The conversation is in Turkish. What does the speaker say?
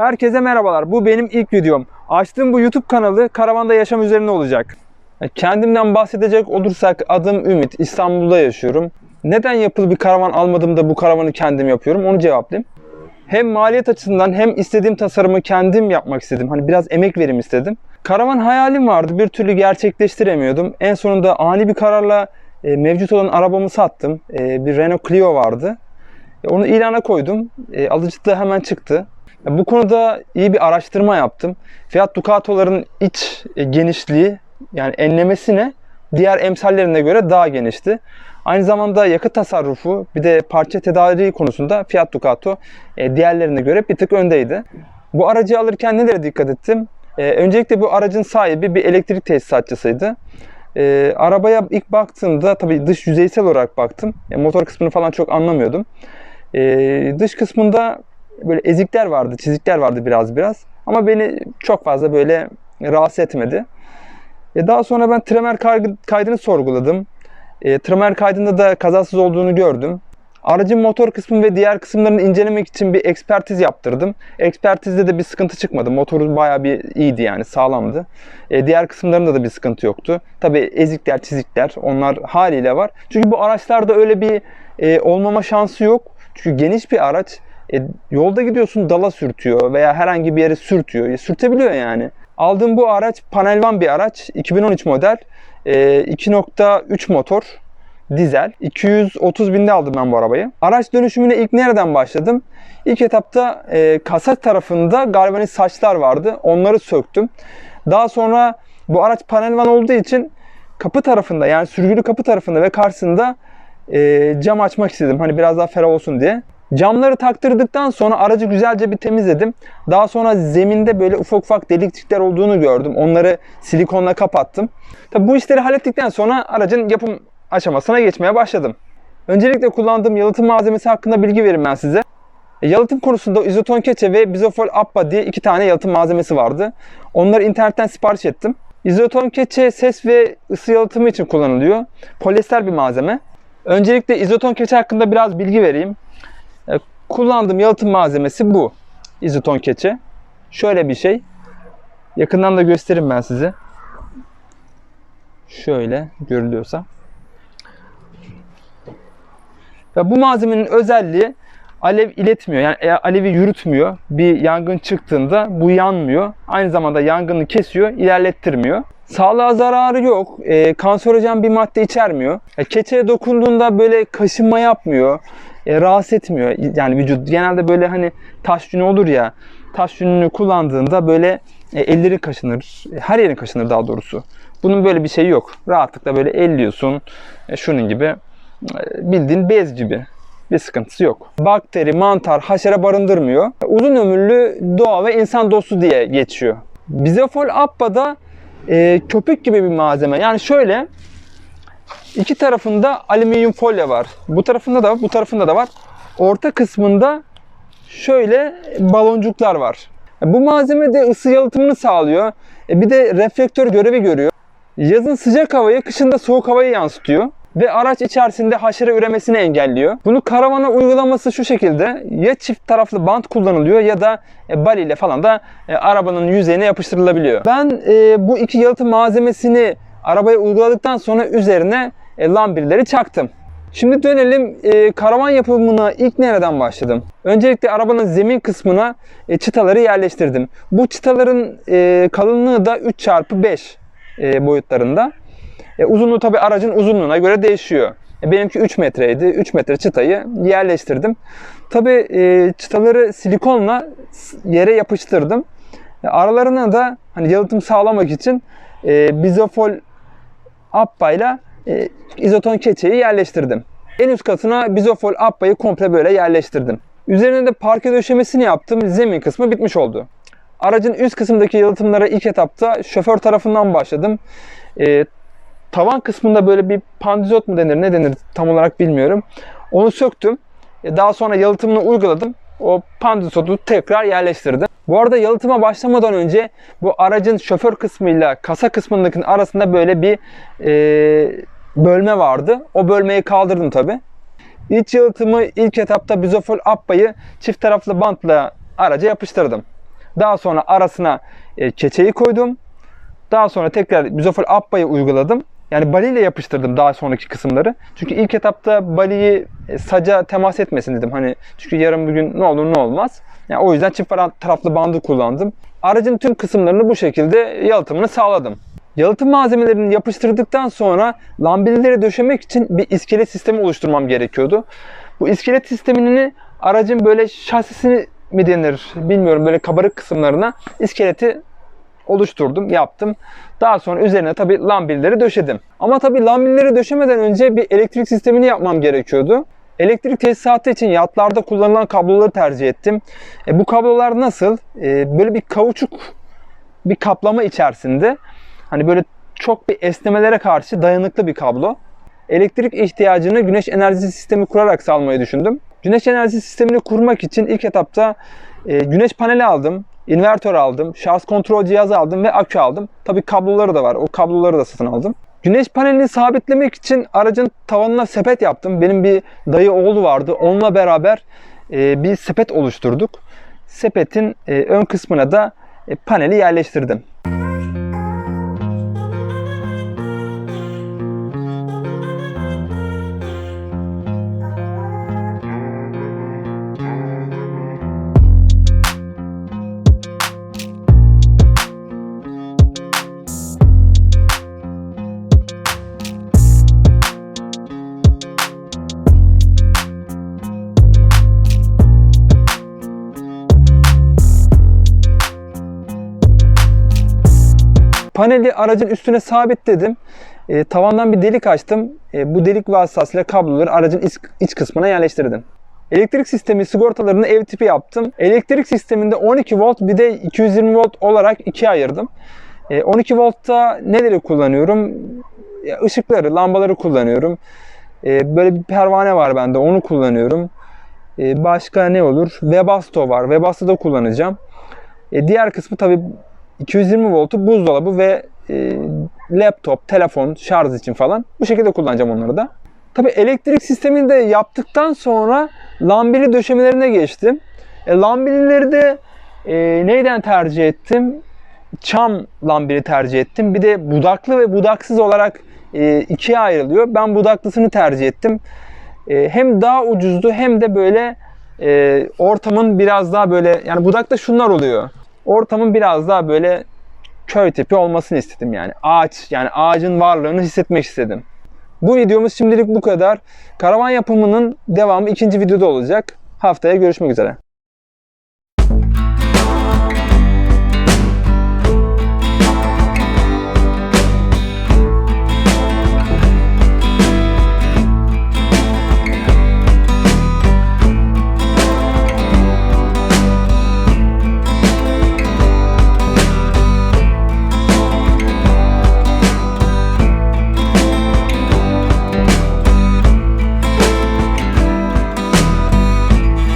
Herkese merhabalar. Bu benim ilk videom. Açtığım bu YouTube kanalı karavanda yaşam üzerine olacak. Kendimden bahsedecek olursak adım Ümit. İstanbul'da yaşıyorum. Neden yapılı bir karavan almadım da bu karavanı kendim yapıyorum onu cevaplayayım. Hem maliyet açısından hem istediğim tasarımı kendim yapmak istedim. Hani biraz emek verim istedim. Karavan hayalim vardı. Bir türlü gerçekleştiremiyordum. En sonunda ani bir kararla e, mevcut olan arabamı sattım. E, bir Renault Clio vardı. E, onu ilana koydum. E, alıcı da hemen çıktı. Bu konuda iyi bir araştırma yaptım. Fiat Ducato'ların iç e, genişliği yani enlemesine diğer emsallerine göre daha genişti. Aynı zamanda yakıt tasarrufu bir de parça tedariği konusunda Fiat Ducato e, diğerlerine göre bir tık öndeydi. Bu aracı alırken nelere dikkat ettim? E, öncelikle bu aracın sahibi bir elektrik tesisatçısıydı. E, arabaya ilk baktığımda tabii dış yüzeysel olarak baktım. E, motor kısmını falan çok anlamıyordum. E, dış kısmında böyle ezikler vardı, çizikler vardı biraz biraz. Ama beni çok fazla böyle rahatsız etmedi. E daha sonra ben tremer kaydı- kaydını sorguladım. E, tremer kaydında da kazasız olduğunu gördüm. Aracın motor kısmı ve diğer kısımlarını incelemek için bir ekspertiz yaptırdım. Ekspertizde de bir sıkıntı çıkmadı. Motoru bayağı bir iyiydi yani sağlamdı. E, diğer kısımlarında da bir sıkıntı yoktu. Tabi ezikler, çizikler onlar haliyle var. Çünkü bu araçlarda öyle bir e, olmama şansı yok. Çünkü geniş bir araç. E, yolda gidiyorsun dala sürtüyor veya herhangi bir yere sürtüyor. E, sürtebiliyor yani. Aldığım bu araç panelvan bir araç. 2013 model. E, 2.3 motor. Dizel. 230 binde aldım ben bu arabayı. Araç dönüşümüne ilk nereden başladım? İlk etapta e, kasa tarafında galvaniz saçlar vardı. Onları söktüm. Daha sonra bu araç panelvan olduğu için kapı tarafında yani sürgülü kapı tarafında ve karşısında e, cam açmak istedim. Hani biraz daha ferah olsun diye. Camları taktırdıktan sonra aracı güzelce bir temizledim. Daha sonra zeminde böyle ufak ufak delikçikler olduğunu gördüm. Onları silikonla kapattım. Tabi bu işleri hallettikten sonra aracın yapım aşamasına geçmeye başladım. Öncelikle kullandığım yalıtım malzemesi hakkında bilgi vereyim ben size. E, Yalıtım konusunda izoton keçe ve bizofol appa diye iki tane yalıtım malzemesi vardı. Onları internetten sipariş ettim. İzoton keçe ses ve ısı yalıtımı için kullanılıyor. Polyester bir malzeme. Öncelikle izoton keçe hakkında biraz bilgi vereyim. E, Kullandığım yalıtım malzemesi bu. İzoton keçe. Şöyle bir şey. Yakından da göstereyim ben size. Şöyle görülüyorsa. Ve bu malzemenin özelliği alev iletmiyor. Yani alevi yürütmüyor. Bir yangın çıktığında bu yanmıyor. Aynı zamanda yangını kesiyor, ilerlettirmiyor. Sağlığa zararı yok. E, kanserojen bir madde içermiyor. E, keçeye dokunduğunda böyle kaşınma yapmıyor. E, rahatsız etmiyor. Yani vücut genelde böyle hani taş yünü olur ya. Taş yününü kullandığında böyle e, elleri kaşınır. Her yerin kaşınır daha doğrusu. Bunun böyle bir şeyi yok. Rahatlıkla böyle elliyorsun. E, şunun gibi e, bildiğin bez gibi. Bir sıkıntısı yok. Bakteri, mantar, haşere barındırmıyor. Uzun ömürlü doğa ve insan dostu diye geçiyor. Bizofol Appa'da e, köpük gibi bir malzeme. Yani şöyle iki tarafında alüminyum folyo var. Bu tarafında da bu tarafında da var. Orta kısmında şöyle baloncuklar var. Bu malzeme de ısı yalıtımını sağlıyor. E, Bir de reflektör görevi görüyor. Yazın sıcak havayı, kışın da soğuk havayı yansıtıyor. Ve araç içerisinde haşere üremesini engelliyor. Bunu karavana uygulaması şu şekilde. Ya çift taraflı bant kullanılıyor ya da e, bal ile falan da e, arabanın yüzeyine yapıştırılabiliyor. Ben e, bu iki yalıtım malzemesini arabaya uyguladıktan sonra üzerine e, lambirleri çaktım. Şimdi dönelim e, karavan yapımına ilk nereden başladım? Öncelikle arabanın zemin kısmına e, çıtaları yerleştirdim. Bu çıtaların e, kalınlığı da 3x5 e, boyutlarında. E, uzunluğu tabi aracın uzunluğuna göre değişiyor. E, benimki 3 metreydi. 3 metre çıtayı yerleştirdim. Tabi e, çıtaları silikonla yere yapıştırdım. E, aralarına da hani yalıtım sağlamak için e, bizofol appayla e, izoton keçeyi yerleştirdim. En üst katına bizofol appayı komple böyle yerleştirdim. Üzerine de parke döşemesini yaptım. Zemin kısmı bitmiş oldu. Aracın üst kısmındaki yalıtımlara ilk etapta şoför tarafından başladım. E, tavan kısmında böyle bir pandizot mu denir ne denir tam olarak bilmiyorum. Onu söktüm. E, Daha sonra yalıtımını uyguladım. O pandizotu tekrar yerleştirdim. Bu arada yalıtıma başlamadan önce bu aracın şoför kısmıyla kasa kısmındaki arasında böyle bir e, bölme vardı. O bölmeyi kaldırdım tabi. İç yalıtımı ilk etapta bizofol appayı çift taraflı bantla araca yapıştırdım. Daha sonra arasına e, keçeyi koydum. Daha sonra tekrar bizofil appa'yı uyguladım. Yani baliyle yapıştırdım daha sonraki kısımları. Çünkü ilk etapta baliyi e, saca temas etmesin dedim. Hani çünkü yarın bir gün ne olur ne olmaz. Yani o yüzden çift taraflı bandı kullandım. Aracın tüm kısımlarını bu şekilde yalıtımını sağladım. Yalıtım malzemelerini yapıştırdıktan sonra lambilileri döşemek için bir iskelet sistemi oluşturmam gerekiyordu. Bu iskelet sistemini aracın böyle şasisini mi denir bilmiyorum böyle kabarık kısımlarına iskeleti oluşturdum, yaptım. Daha sonra üzerine tabi lambilleri döşedim. Ama tabi lambilleri döşemeden önce bir elektrik sistemini yapmam gerekiyordu. Elektrik tesisatı için yatlarda kullanılan kabloları tercih ettim. E, bu kablolar nasıl? E, böyle bir kauçuk bir kaplama içerisinde. Hani böyle çok bir esnemelere karşı dayanıklı bir kablo. Elektrik ihtiyacını güneş enerjisi sistemi kurarak sağlamayı düşündüm. Güneş enerjisi sistemini kurmak için ilk etapta e, güneş paneli aldım, invertör aldım, şarj kontrol cihazı aldım ve akü aldım. Tabii kabloları da var. O kabloları da satın aldım. Güneş panelini sabitlemek için aracın tavanına sepet yaptım. Benim bir dayı oğlu vardı. Onunla beraber e, bir sepet oluşturduk. Sepetin e, ön kısmına da e, paneli yerleştirdim. Paneli aracın üstüne sabitledim. E, tavandan bir delik açtım. E, bu delik vasıtasıyla kabloları aracın iç, iç kısmına yerleştirdim. Elektrik sistemi sigortalarını ev tipi yaptım. Elektrik sisteminde 12 volt bir de 220 volt olarak ikiye ayırdım. E, 12 voltta neleri kullanıyorum? Ya, ışıkları, lambaları kullanıyorum. E, böyle bir pervane var bende onu kullanıyorum. E, başka ne olur? Webasto var. Webasto'da kullanacağım. E, diğer kısmı tabii 220 voltu buzdolabı ve e, laptop, telefon, şarj için falan. Bu şekilde kullanacağım onları da. Tabii elektrik sistemini de yaptıktan sonra lambili döşemelerine geçtim. E, lambilileri de e, neyden tercih ettim? Çam lambili tercih ettim. Bir de budaklı ve budaksız olarak e, ikiye ayrılıyor. Ben budaklısını tercih ettim. E, hem daha ucuzdu hem de böyle e, ortamın biraz daha böyle yani budakta şunlar oluyor ortamın biraz daha böyle köy tipi olmasını istedim yani. Ağaç yani ağacın varlığını hissetmek istedim. Bu videomuz şimdilik bu kadar. Karavan yapımının devamı ikinci videoda olacak. Haftaya görüşmek üzere.